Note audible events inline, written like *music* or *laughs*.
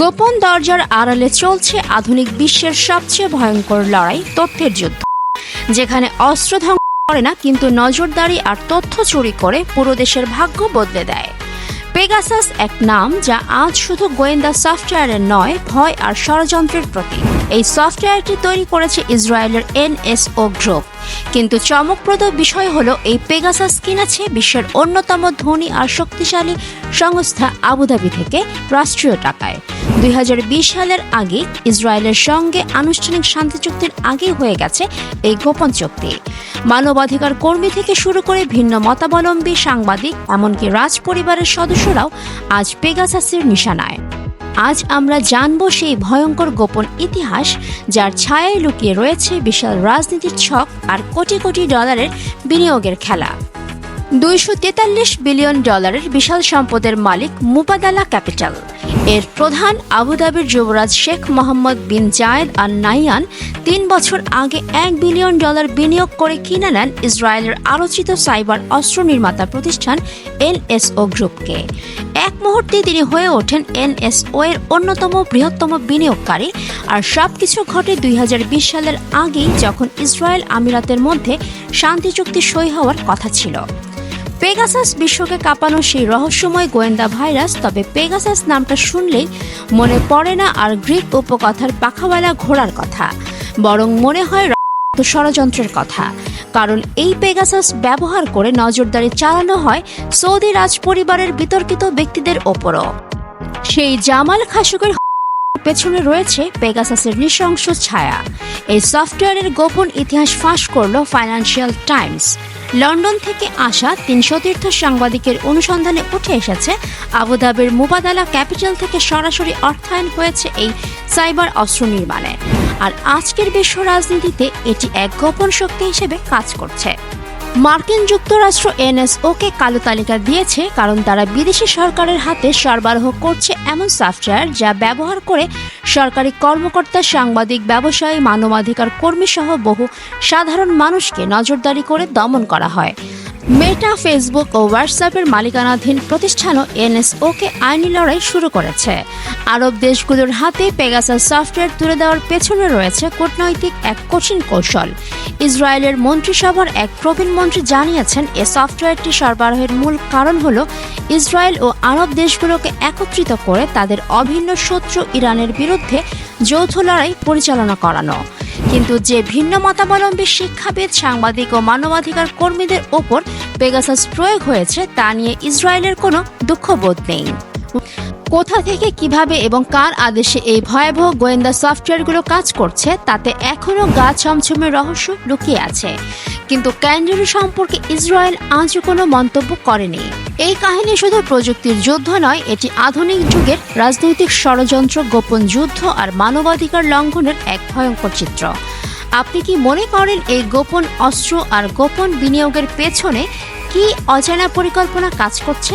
গোপন দরজার আড়ালে চলছে আধুনিক বিশ্বের সবচেয়ে ভয়ঙ্কর লড়াই, তথ্যের যুদ্ধ। যেখানে অস্ত্র ধ্বংস করে না, কিন্তু নজরদারি আর তথ্য চুরি করে পুরো দেশের ভাগ্য বদলে দেয়। পেগাসাস এক নাম যা আজ শুধু গোয়েন্দা সফটওয়্যারের নয়, ভয় আর ষড়যন্ত্রের প্রতীক। এই সফটওয়্যারটি তৈরি করেছে ইসরায়েলের এনএসও গ্রুপ। কিন্তু চমকপ্রদ বিষয় হলো এই পেগাসাস কিনেছে বিশ্বের অন্যতম ধনী আর শক্তিশালী সংস্থা আবুধাবি থেকে রাষ্ট্রীয় টাকায়। দুই হাজার বিশ সালের আগে ইসরায়েলের সঙ্গে আনুষ্ঠানিক শান্তি চুক্তির আগেই হয়ে গেছে এই গোপন চুক্তি। মানবাধিকার কর্মী থেকে শুরু করে ভিন্ন মতাবলম্বী সাংবাদিক, এমনকি রাজ পরিবারের সদস্যরাও আজ পেগাসাসের নিশানায়। আজ আমরা জানব সেই ভয়ঙ্কর গোপন ইতিহাস যার ছায়ায় লুকিয়ে রয়েছে বিশাল রাজনীতির ছক আর কোটি কোটি ডলারের বিনিয়োগের খেলা। দুইশো তেতাল্লিশ বিলিয়ন ডলারের বিশাল সম্পদের মালিক মুবাদালা ক্যাপিটাল। এর প্রধান আবুধাবির যুবরাজ শেখ মোহাম্মদ বিন জায়েদ আর নাইয়ান তিন বছর আগে এক বিলিয়ন ডলার বিনিয়োগ করে কিনে নেন ইসরায়েলের আলোচিত সাইবার অস্ত্র নির্মাতা প্রতিষ্ঠান এনএসও গ্রুপকে। এক মুহূর্তে তিনি হয়ে ওঠেন এনএসও এর অন্যতম বৃহত্তম বিনিয়োগকারী। আর সবকিছু ঘটে দুই হাজার বিশ সালের আগেই যখন ইসরায়েল আমিরাতের মধ্যে শান্তি চুক্তি সই হওয়ার কথা ছিল। পেগাসাস বিশ্বকে কাঁপানো সেই রহস্যময় গোয়েন্দা ভাইরাস, তবে পেগাসাস নামটা শুনলেই মনে পড়ে না আর গ্রিক উপকথার পাখাওয়ালা ঘোড়ার কথা। বরং মনে হয় ষড়যন্ত্রের কথা। কারণ এই পেগাসাস ব্যবহার করে নজরদারি চালানো হয় সৌদি রাজ পরিবারের বিতর্কিত ব্যক্তিদের ওপরও। সেই জামাল খাসুকের *laughs* পেছনে রয়েছে পেগাসাসের নৃশংস ছায়া। এই সফটওয়্যারের গোপন ইতিহাস ফাঁস করল ফাইন্যান্সিয়াল টাইমস লন্ডন থেকে আসা তিন সতীর্থ সাংবাদিকের অনুসন্ধানে উঠে এসেছে, আবুধাবির মুবাদালা ক্যাপিটাল থেকে সরাসরি অর্থায়ন হয়েছে এই সাইবার অস্ত্র নির্মাণে। আর আজকের বিশ্ব রাজনীতিতে এটি এক গোপন শক্তি হিসেবে কাজ করছে। মার্কিন যুক্তরাষ্ট্র এনএসওকে কালো তালিকা দিয়েছে, কারণ তারা বিদেশি সরকারের হাতে সরবরাহ করছে এমন সফটওয়্যার যা ব্যবহার করে সরকারি কর্মকর্তা, সাংবাদিক, ব্যবসায়ী, মানবাধিকার কর্মী সহ বহু সাধারণ মানুষকে নজরদারি করে দমন করা হয়। মেটা ফেসবুক ও হোয়াটসঅ্যাপের মালিকানাধীন প্রতিষ্ঠানও এনএসওকে আইনি লড়াই শুরু করেছে। আরব দেশগুলোর হাতে পেগাসাস সফটওয়্যার তুলে দেওয়ার পেছনে রয়েছে কূটনৈতিক এক কঠিন কৌশল। ইসরায়েলের মন্ত্রিসভার এক প্রবীণ মন্ত্রী জানিয়েছেন, এ সফটওয়্যারটি সরবরাহের মূল কারণ হল ইসরায়েল ও আরব দেশগুলোকে একত্রিত করে তাদের অভিন্ন শত্রু ইরানের বিরুদ্ধে যৌথ লড়াই পরিচালনা করানো। কিন্তু যে ভিন্ন মতাবলম্বী শিক্ষাবিদ, সাংবাদিক ও মানবাধিকার কর্মীদের ওপর পেগাসাস প্রয়োগ হয়েছে, তা নিয়ে ইসরায়েলের কোনো দুঃখবোধ নেই। কোথা থেকে কীভাবে এবং কার আদেশে এই ভয়াবহ গোয়েন্দা সফটওয়্যারগুলো কাজ করছে, তাতে এখনও গা ছমছমে রহস্য লুকিয়ে আছে। কিন্তু ক্যান্ডারি সম্পর্কে ইসরায়েল আজও কোনো মন্তব্য করেনি। এই কাহিনী শুধু প্রযুক্তির যুদ্ধ নয়, এটি আধুনিক যুগের রাজনৈতিক ষড়যন্ত্র, গোপন যুদ্ধ আর মানবাধিকার লঙ্ঘনের এক ভয়ঙ্কর চিত্র। আপনি কি মনে করেন এই গোপন অস্ত্র আর গোপন বিনিয়োগের পেছনে কি অজানা পরিকল্পনা কাজ করছে?